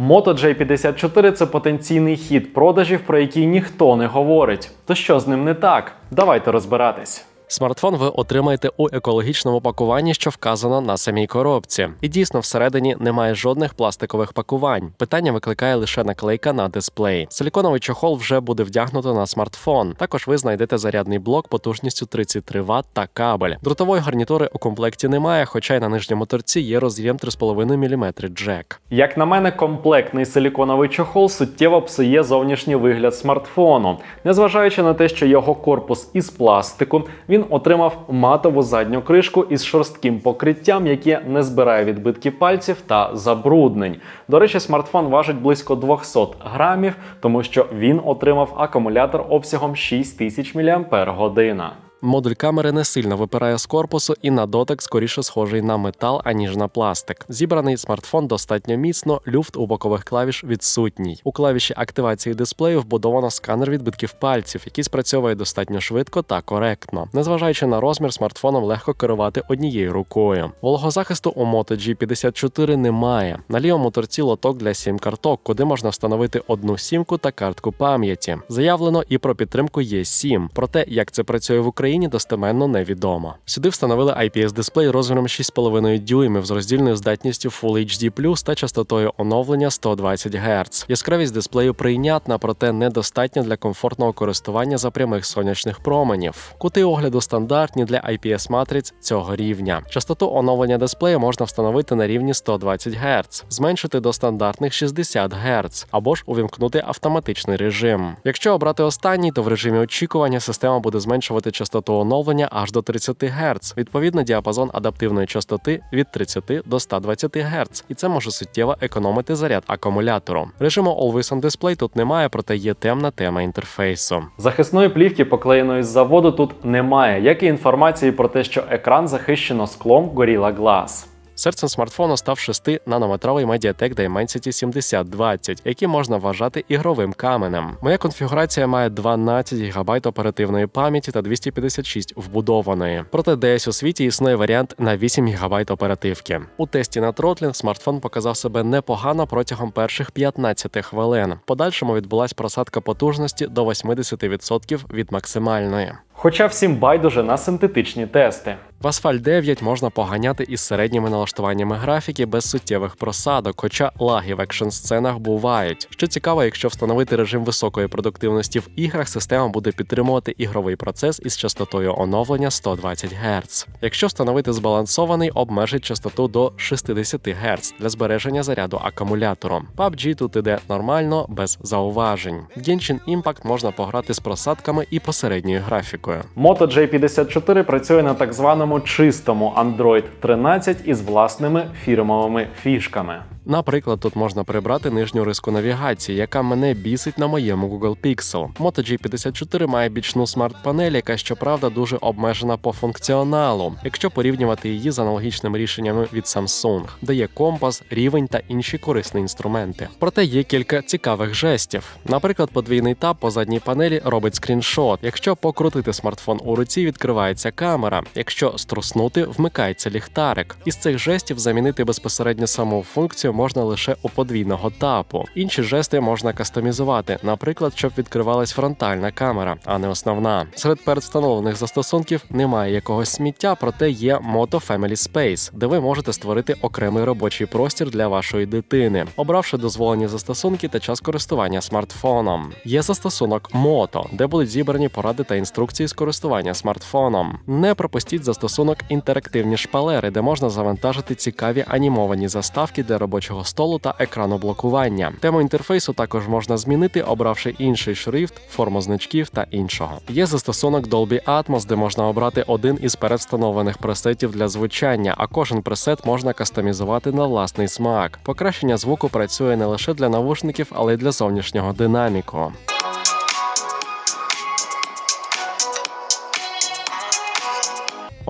Moto J54 це потенційний хід продажів, про який ніхто не говорить. То що з ним не так? Давайте розбиратись. Смартфон ви отримаєте у екологічному пакуванні, що вказано на самій коробці. І дійсно всередині немає жодних пластикових пакувань. Питання викликає лише наклейка на дисплей. Силіконовий чохол вже буде вдягнуто на смартфон. Також ви знайдете зарядний блок потужністю 33 Вт та кабель. Дротової гарнітури у комплекті немає, хоча й на нижньому торці є роз'єм 3,5 мм джек. Як на мене, комплектний силіконовий чохол суттєво псує зовнішній вигляд смартфону. Незважаючи на те, що його корпус із пластику, він отримав матову задню кришку із шорстким покриттям, яке не збирає відбитків пальців та забруднень. До речі, смартфон важить близько 200 грамів, тому що він отримав акумулятор обсягом 6000 мАч. Модуль камери не сильно випирає з корпусу і на дотик скоріше схожий на метал, аніж на пластик. Зібраний смартфон достатньо міцно, люфт у бокових клавіш відсутній. У клавіші активації дисплею вбудовано сканер відбитків пальців, який спрацьовує достатньо швидко та коректно. Незважаючи на розмір, смартфоном легко керувати однією рукою. Вологозахисту у Moto G54 немає. На лівому торці лоток для сім карток, куди можна встановити одну сімку та картку пам'яті. Заявлено і про підтримку є7, проте як це працює в Україні. Достеменно невідомо. Сюди встановили IPS-дисплей розміром 6,5 дюймів з роздільною здатністю Full HD+, та частотою оновлення 120 Гц. Яскравість дисплею прийнятна, проте недостатня для комфортного користування за прямих сонячних променів. Кути огляду стандартні для IPS-матриць цього рівня. Частоту оновлення дисплею можна встановити на рівні 120 Гц, зменшити до стандартних 60 Гц, або ж увімкнути автоматичний режим. Якщо обрати останній, то в режимі очікування система буде зменшувати частоту оновлення аж до 30 Гц. Відповідно, діапазон адаптивної частоти від 30 до 120 Гц, і це може суттєво економити заряд акумулятору. Режиму Always on Display тут немає, проте є темна тема інтерфейсу. Захисної плівки, поклеєної з заводу, тут немає, як і інформації про те, що екран захищено склом Gorilla Glass. Серцем смартфону став 6-нанометровий Mediatek Dimensity 7020, який можна вважати ігровим каменем. Моя конфігурація має 12 ГБ оперативної пам'яті та 256 вбудованої. Проте десь у світі існує варіант на 8 ГБ оперативки. У тесті на тротлінг смартфон показав себе непогано протягом перших 15 хвилин. Подальшому відбулась просадка потужності до 80% від максимальної. Хоча всім байдуже на синтетичні тести. В Asphalt 9 можна поганяти із середніми налаштуваннями графіки без суттєвих просадок, хоча лаги в екшн сценах бувають. Що цікаво, якщо встановити режим високої продуктивності в іграх, система буде підтримувати ігровий процес із частотою оновлення 120 Гц. Якщо встановити збалансований, обмежить частоту до 60 Гц для збереження заряду акумулятору. PUBG тут іде нормально, без зауважень. Genshin Impact можна пограти з просадками і посередньою графікою. Moto J54 працює на так званому чистому Android 13 із власними фірмовими фішками. Наприклад, тут можна прибрати нижню риску навігації, яка мене бісить на моєму Google Pixel. Moto G54 має бічну смарт-панель, яка щоправда дуже обмежена по функціоналу, якщо порівнювати її з аналогічними рішеннями від Samsung, де є компас, рівень та інші корисні інструменти. Проте є кілька цікавих жестів. Наприклад, подвійний тап по задній панелі робить скріншот. Якщо покрутити смартфон у руці, відкривається камера. Якщо струснути, вмикається ліхтарик. Із цих жестів замінити безпосередньо саму функцію можна лише у подвійного тапу. Інші жести можна кастомізувати, наприклад, щоб відкривалась фронтальна камера, а не основна. Серед передвстановлених застосунків немає якогось сміття, проте є Moto Family Space, де ви можете створити окремий робочий простір для вашої дитини, обравши дозволені застосунки та час користування смартфоном. Є застосунок Moto, де будуть зібрані поради та інструкції з користування смартфоном. Не пропустіть застосунок інтерактивні шпалери, де можна завантажити цікаві анімовані заставки для робочого столу та екрану блокування. Тему інтерфейсу також можна змінити, обравши інший шрифт, форму значків та іншого. Є застосунок Dolby Atmos, де можна обрати один із передвстановлених пресетів для звучання, а кожен пресет можна кастомізувати на власний смак. Покращення звуку працює не лише для навушників, але й для зовнішнього динаміку.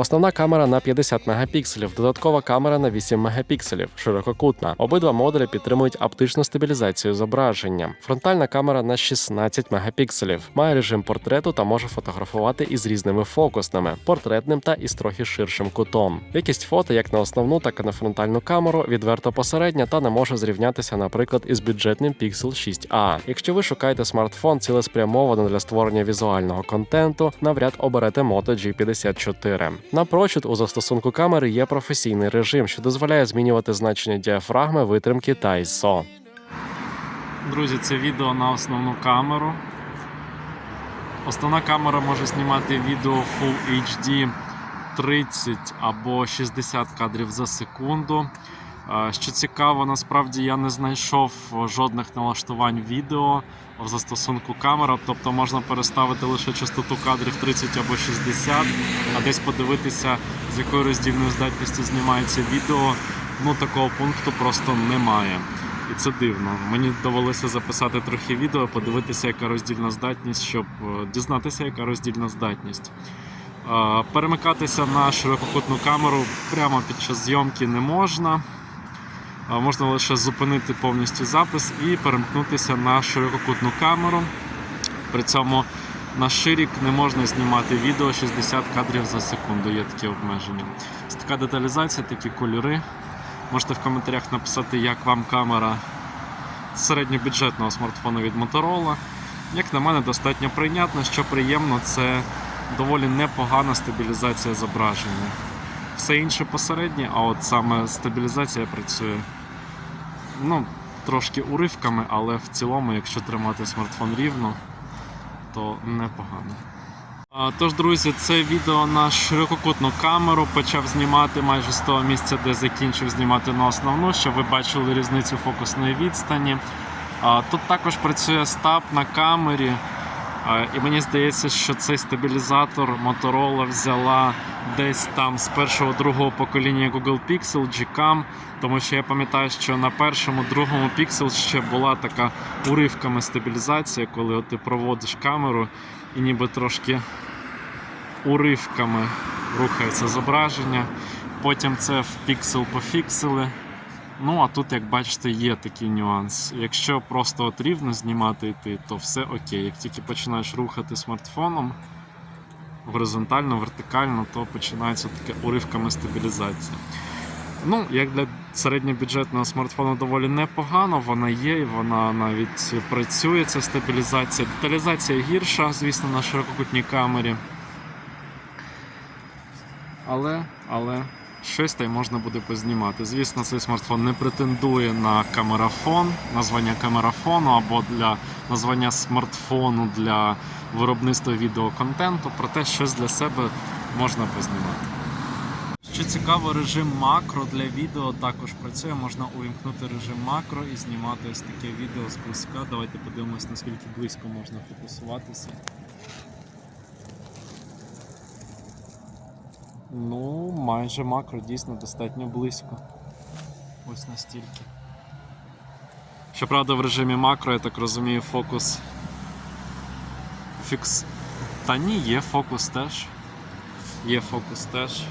Основна камера на 50 мегапікселів, додаткова камера на 8 мегапікселів, ширококутна. Обидва модулі підтримують оптичну стабілізацію зображення. Фронтальна камера на 16 мегапікселів, має режим портрету та може фотографувати із різними фокусними, портретним та із трохи ширшим кутом. Якість фото як на основну, так і на фронтальну камеру відверто посередня та не може зрівнятися, наприклад, із бюджетним Pixel 6a. Якщо ви шукаєте смартфон цілеспрямовано для створення візуального контенту, навряд оберете Moto G54. Напрочуд у застосунку камери є професійний режим, що дозволяє змінювати значення діафрагми, витримки та ISO. Друзі, це відео на основну камеру. Основна камера може знімати відео Full HD 30 або 60 кадрів за секунду. Е, Що цікаво, насправді я не знайшов жодних налаштувань відео в застосунку камера, тобто можна переставити лише частоту кадрів 30 або 60, а десь подивитися, з якою роздільною здатністю знімається відео. Ну такого пункту просто немає. І це дивно. Мені довелося записати трохи відео, подивитися, яка роздільна здатність, щоб е, дізнатися, яка роздільна здатність. Перемикатися на ширококутну камеру прямо під час зйомки не можна. Можна лише зупинити повністю запис і перемкнутися на ширококутну камеру. При цьому на ширік не можна знімати відео 60 кадрів за секунду, є такі обмеження. Ось така деталізація, такі кольори. Можете в коментарях написати, як вам камера середньобюджетного смартфону від Motorola. Як на мене, достатньо прийнятно, що приємно, це доволі непогана стабілізація зображення. Все інше посереднє, а от саме стабілізація працює ну, трошки уривками, але в цілому, якщо тримати смартфон рівно, то непогано. Тож, друзі, це відео на ширококутну камеру. Почав знімати майже з того місця, де закінчив знімати на основну, щоб ви бачили різницю фокусної відстані. А, Тут також працює стаб на камері. І мені здається, що цей стабілізатор Motorola взяла десь там з першого другого покоління Google Pixel Gcam, тому що я пам'ятаю, що на першому другому Pixel ще була така уривками стабілізація, коли от ти проводиш камеру і ніби трошки уривками рухається зображення. Потім це в піксел пофіксили. Ну, а тут, як бачите, є такий нюанс. Якщо просто от рівно знімати йти, то все окей. Як тільки починаєш рухати смартфоном горизонтально, вертикально, то починається таке уривками стабілізація. Ну, як для середньобюджетного смартфону доволі непогано, вона є, вона навіть працює, ця стабілізація. Деталізація гірша, звісно, на ширококутній камері. Але, але щось та й можна буде познімати. Звісно, цей смартфон не претендує на камерафон, названня камерафону або для названня смартфону для виробництва відеоконтенту, проте щось для себе можна познімати. Що цікаво, режим макро для відео також працює. Можна увімкнути режим макро і знімати ось таке відео зблизька. Давайте подивимось, наскільки близько можна фокусуватися. Ну, майже макро дійсно достатньо близько. Ось настільки. Щоправда, в режимі макро, я так розумію, фокус. Фікс. Та ні, є фокус теж. Є фокус теж.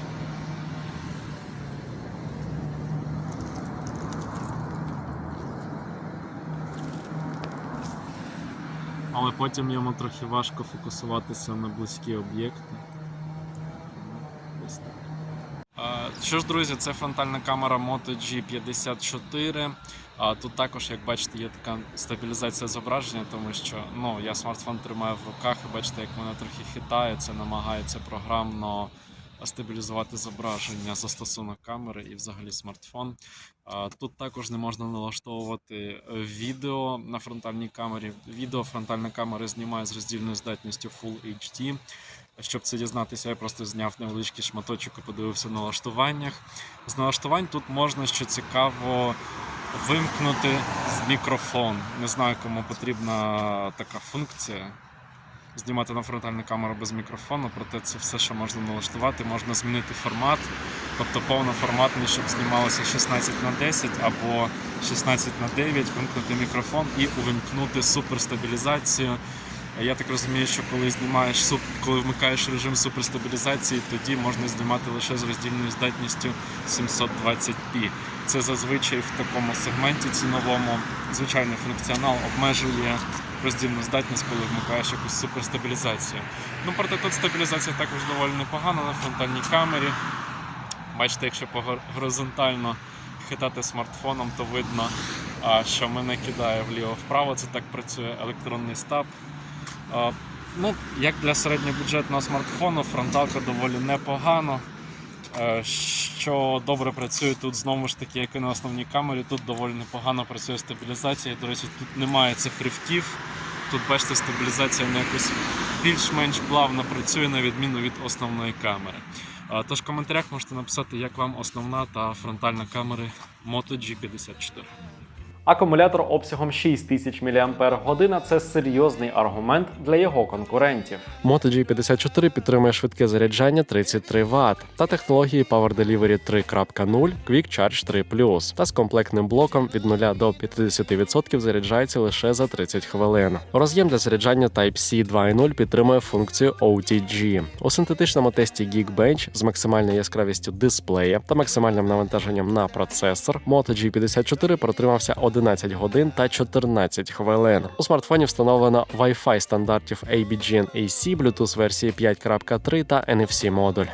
Але потім йому трохи важко фокусуватися на близькі об'єкти. Ось так. А, Що ж, друзі, це фронтальна камера Moto G54. А, Тут також, як бачите, є така стабілізація зображення, тому що ну, я смартфон тримаю в руках і бачите, як мене трохи хитає, це намагається програмно стабілізувати зображення застосунок камери і взагалі смартфон. Тут також не можна налаштовувати відео на фронтальній камері. Відео фронтальна камера знімає з роздільною здатністю Full HD. Щоб це дізнатися, я просто зняв невеличкий шматочок і подивився в налаштуваннях. З налаштувань тут можна, що цікаво, вимкнути з мікрофон. Не знаю, кому потрібна така функція. Знімати на фронтальну камеру без мікрофону, проте це все, що можна налаштувати. Можна змінити формат, тобто повноформатний, щоб знімалося 16 на 10 або 16 на 9, вимкнути мікрофон і увімкнути суперстабілізацію Я так розумію, що коли знімаєш суп, коли вмикаєш режим суперстабілізації, тоді можна знімати лише з роздільною здатністю 720p. Це зазвичай в такому сегменті ціновому звичайний функціонал обмежує роздільну здатність, коли вмикаєш якусь суперстабілізацію. Ну, проте тут стабілізація також доволі непогана на фронтальній камері. Бачите, якщо горизонтально хитати смартфоном, то видно, що мене кидає вліво-вправо. Це так працює електронний стаб. Ну, як для середньобюджетного смартфону, фронталка доволі непогано. Е, Що добре працює тут знову ж таки, як і на основній камері, тут доволі непогано працює стабілізація. До речі, тут немає цих ривків. Тут бачите, стабілізація на якось більш-менш плавно працює на відміну від основної камери. Тож в коментарях можете написати, як вам основна та фронтальна камери Moto G54. Акумулятор обсягом 6000 мАч – це серйозний аргумент для його конкурентів. Moto G54 підтримує швидке заряджання 33 Вт та технології Power Delivery 3.0 Quick Charge 3 та з комплектним блоком від 0 до 50% заряджається лише за 30 хвилин. Роз'єм для заряджання Type-C 2.0 підтримує функцію OTG. У синтетичному тесті Geekbench з максимальною яскравістю дисплея та максимальним навантаженням на процесор Moto G54 протримався 11 годин та 14 хвилин. У смартфоні встановлено Wi-Fi стандартів ABGN-AC, Bluetooth версії 5.3 та NFC модуль.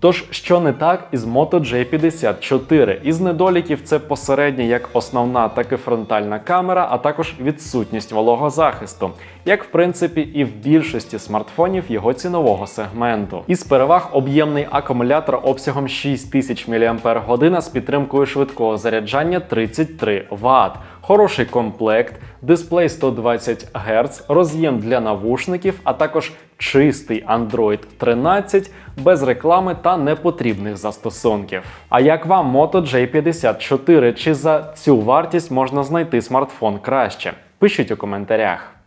Тож, що не так із Moto J54? Із недоліків це посередня як основна, так і фронтальна камера, а також відсутність вологозахисту, як в принципі і в більшості смартфонів його цінового сегменту. Із переваг об'ємний акумулятор обсягом 6000 мАч з підтримкою швидкого заряджання 33 Вт. Хороший комплект, дисплей 120 Гц, роз'єм для навушників, а також чистий Android 13 без реклами та непотрібних застосунків. А як вам Moto J54? Чи за цю вартість можна знайти смартфон краще? Пишіть у коментарях.